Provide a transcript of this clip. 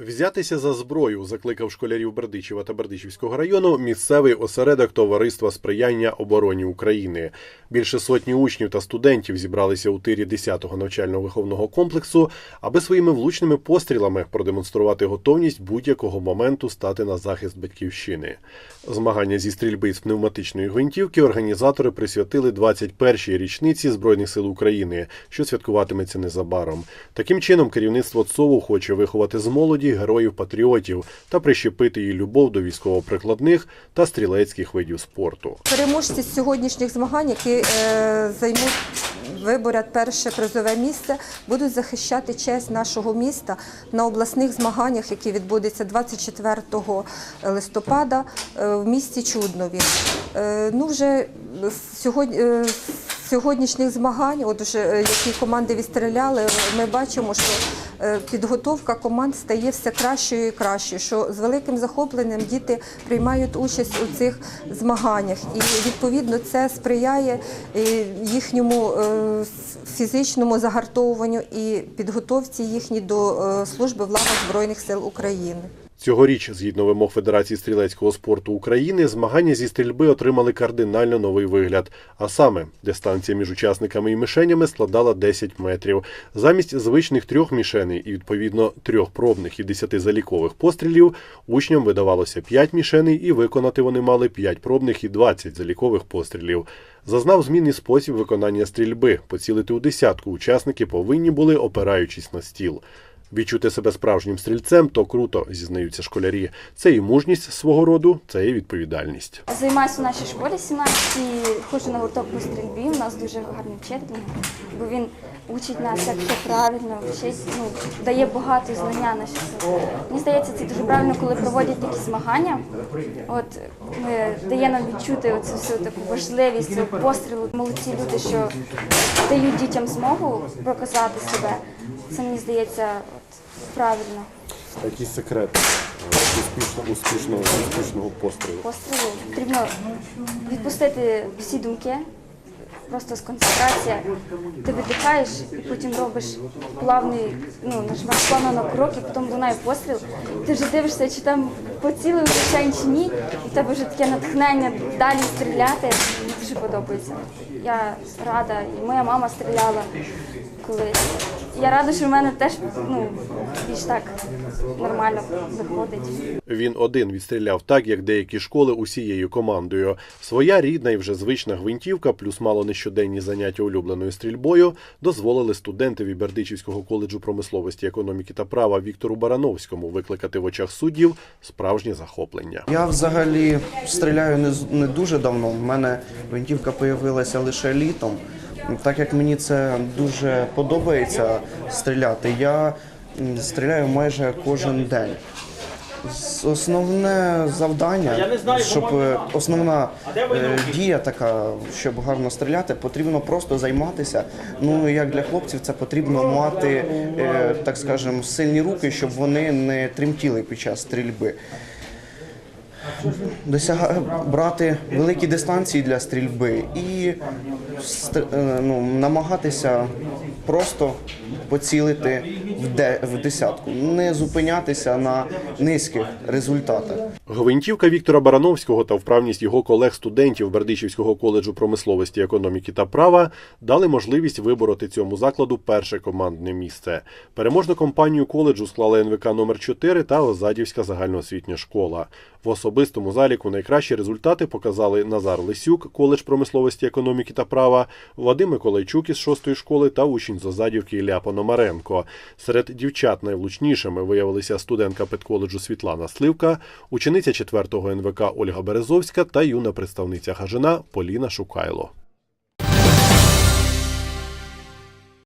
Взятися за зброю закликав школярів Бердичева та Бердичівського району місцевий осередок Товариства сприяння обороні України. Більше сотні учнів та студентів зібралися у тирі 10-го навчально-виховного комплексу, аби своїми влучними пострілами продемонструвати готовність будь-якого моменту стати на захист батьківщини. Змагання зі стрільби з пневматичної гвинтівки організатори присвятили 21-й річниці Збройних сил України, що святкуватиметься незабаром. Таким чином, керівництво ЦОВу хоче виховати з молоді героїв-патріотів та прищепити їй любов до військово-прикладних та стрілецьких видів спорту. Переможці сьогоднішніх змагань, які е, займуть виборять перше призове місце, будуть захищати честь нашого міста на обласних змаганнях, які відбудуться 24 листопада е, в місті Чуднові. Е, ну вже сьогодні. Сьогоднішніх змагань, от вже е, які команди відстріляли, ми бачимо, що е, підготовка команд стає все кращою і кращою. Що з великим захопленням діти приймають участь у цих змаганнях, і відповідно це сприяє е, їхньому фізичному загартовуванню і підготовці їхній до служби в лавах Збройних сил України. Цьогоріч, згідно вимог Федерації стрілецького спорту України, змагання зі стрільби отримали кардинально новий вигляд. А саме, дистанція між учасниками і мішенями складала 10 метрів. Замість звичних трьох мішеней і відповідно трьох пробних і 10 залікових пострілів учням видавалося 5 мішеней, і виконати вони мали 5 пробних і 20 залікових пострілів. Зазнав змін і спосіб виконання стрільби. Поцілити у десятку учасники повинні були, опираючись на стіл. Відчути себе справжнім стрільцем то круто, зізнаються школярі. Це і мужність свого роду, це і відповідальність. Займаюся в нашій школі 17 і ходжу на гурток по стрільбі. У нас дуже гарний вчитель, бо він учить нас, як все правильно, вчить, ну, дає багато знання на все. Мені здається, це дуже правильно, коли проводять такі змагання. От дає нам відчути оцю всю таку важливість пострілу. Молодці люди, що дають дітям змогу показати себе. Це мені здається от, правильно. Якийсь секрет успішного, успішного, успішного пострілу. пострілу потрібно відпустити всі думки, просто сконцентрація. Ти видихаєш і потім робиш плавний, ну, нажимаєш плавно на крок, і потім лунає постріл. Ти вже дивишся, чи там поцілив звичайно чи ні, і в тебе вже таке натхнення далі стріляти. Мені дуже подобається. Я рада, і моя мама стріляла колись. Я рада, що в мене теж ну, більш так нормально виходить. Він один відстріляв так, як деякі школи усією командою. Своя рідна і вже звична гвинтівка, плюс мало нещоденні заняття улюбленою стрільбою, дозволили студентові Бердичівського коледжу промисловості, економіки та права Віктору Барановському викликати в очах суддів справжнє захоплення. Я взагалі стріляю не, з- не дуже давно. У мене гвинтівка появилася лише літом. Так як мені це дуже подобається стріляти, я стріляю майже кожен день. Основне завдання, щоб е, основна е, дія така, щоб гарно стріляти, потрібно просто займатися. Ну як для хлопців, це потрібно мати, е, так скажемо, сильні руки, щоб вони не тремтіли під час стрільби досяга брати великі дистанції для стрільби і ну, намагатися просто поцілити в, де, в десятку, не зупинятися на низьких результатах. Гвинтівка Віктора Барановського та вправність його колег-студентів Бердичівського коледжу промисловості, економіки та права дали можливість вибороти цьому закладу перше командне місце. Переможну компанію коледжу склали НВК номер 4 та Озадівська загальноосвітня школа. В особистому заліку найкращі результати показали Назар Лисюк, коледж промисловості, економіки та права, Вадим Миколайчук із шостої школи та учень з Озадівки Ілля Пономаренко. Серед дівчат найвлучнішими виявилися студентка педколеджу Світлана Сливка, учениця 4-го НВК Ольга Березовська та юна представниця Гажина Поліна Шукайло.